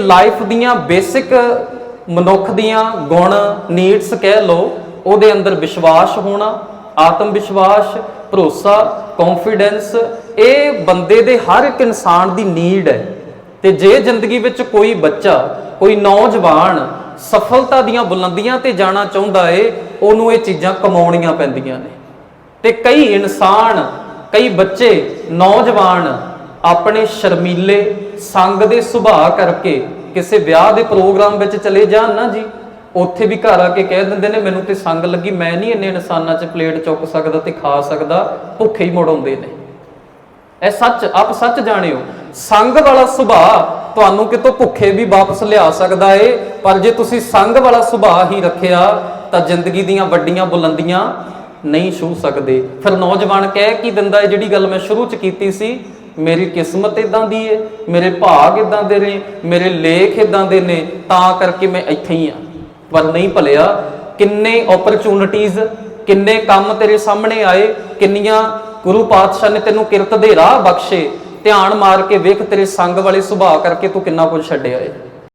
Life ਦੀਆਂ basic ਮਨੁੱਖ ਦੀਆਂ ਗੁਣ, ਨੀਡਸ ਕਹਿ ਲਓ, ਉਹਦੇ ਅੰਦਰ ਵਿਸ਼ਵਾਸ ਹੋਣਾ, ਆਤਮ ਵਿਸ਼ਵਾਸ, ਭਰੋਸਾ ਕੌਨਫੀਡੈਂਸ ਇਹ ਬੰਦੇ ਦੇ ਹਰ ਇੱਕ ਇਨਸਾਨ ਦੀ ਨੀਡ ਹੈ। ਤੇ ਜੇ ਜ਼ਿੰਦਗੀ ਵਿੱਚ ਕੋਈ ਬੱਚਾ, ਕੋਈ ਨੌਜਵਾਨ ਸਫਲਤਾ ਦੀਆਂ ਬੁਲੰਦੀਆਂ ਤੇ ਜਾਣਾ ਚਾਹੁੰਦਾ ਏ, ਉਹਨੂੰ ਇਹ ਚੀਜ਼ਾਂ ਕਮਾਉਣੀਆਂ ਪੈਂਦੀਆਂ ਨੇ। ਤੇ ਕਈ ਇਨਸਾਨ, ਕਈ ਬੱਚੇ, ਨੌਜਵਾਨ ਆਪਣੇ ਸ਼ਰਮੀਲੇ ਸੰਗ ਦੇ ਸੁਭਾਅ ਕਰਕੇ ਕਿਸੇ ਵਿਆਹ ਦੇ ਪ੍ਰੋਗਰਾਮ ਵਿੱਚ ਚਲੇ ਜਾਣ ਨਾ ਜੀ, ਉੱਥੇ ਵੀ ਘਰ ਆ ਕੇ ਕਹਿ ਦਿੰਦੇ ਨੇ, ਮੈਨੂੰ ਤੇ ਸੰਗ ਲੱਗੀ, ਮੈਂ ਨਹੀਂ ਇੰਨੇ ਇਨਸਾਨਾਂ 'ਚ ਪਲੇਟ ਚੁੱਕ ਸਕਦਾ ਤੇ ਖਾ ਸਕਦਾ, ਭੁੱਖੇ ਹੀ ਮੁੜ ਨੇ। ਇਹ ਸੱਚ, ਆਪ ਸੱਚ ਜਾਣਿਓ, ਸੰਗ ਵਾਲਾ ਸੁਭਾਅ ਤੁਹਾਨੂੰ ਕਿਤੋਂ ਭੁੱਖੇ ਵੀ ਵਾਪਸ ਲਿਆ ਸਕਦਾ ਏ, ਪਰ ਜੇ ਤੁਸੀਂ ਸੰਗ ਵਾਲਾ ਸੁਭਾਅ ਹੀ ਰੱਖਿਆ, ਤਾਂ ਜ਼ਿੰਦਗੀ ਦੀਆਂ ਵੱਡੀਆਂ ਬੁਲੰਦੀਆਂ ਨਹੀਂ ਛੂ ਸਕਦੇ। ਫਿਰ ਨੌਜਵਾਨ ਕਹਿ ਕੀ ਦਿੰਦਾ ਏ, ਜਿਹੜੀ ਗੱਲ ਮੈਂ ਸ਼ੁਰੂ ਚ ਕੀਤੀ ਸੀ ਮੇਰੀ ਕਿਸਮਤ ਇਦਾਂ ਦੀ ਏ, ਮੇਰੇ ਭਾਗ ਇਦਾਂ ਦੇ ਨੇ, ਮੇਰੇ ਲੇਖ ਇਦਾਂ ਦੇ ਨੇ, ਤਾਂ ਕਰਕੇ ਮੈਂ ਇੱਥੇ ਹੀ ਆ। ਪਰ ਨਹੀਂ ਭਲਿਆ, ਕਿੰਨੇ ਓਪਰਚੁਨਿਟੀਆਂ ਕਿੰਨੇ ਕੰਮ ਤੇਰੇ ਸਾਹਮਣੇ ਆਏ, ਕਿੰਨੀਆਂ ਗੁਰੂ ਪਾਤਸ਼ਾਹ ਨੇ ਤੈਨੂੰ ਕਿਰਤ ਦੇ ਰਾਹ ਬਖਸ਼ੇ, ਧਿਆਨ ਮਾਰ ਕੇ ਵੇਖ ਤੇਰੇ ਸੰਗ ਵਾਲੇ ਸੁਭਾਅ ਕਰਕੇ ਤੂੰ ਕਿੰਨਾ ਕੁਝ ਛੱਡਿਆ ਏ।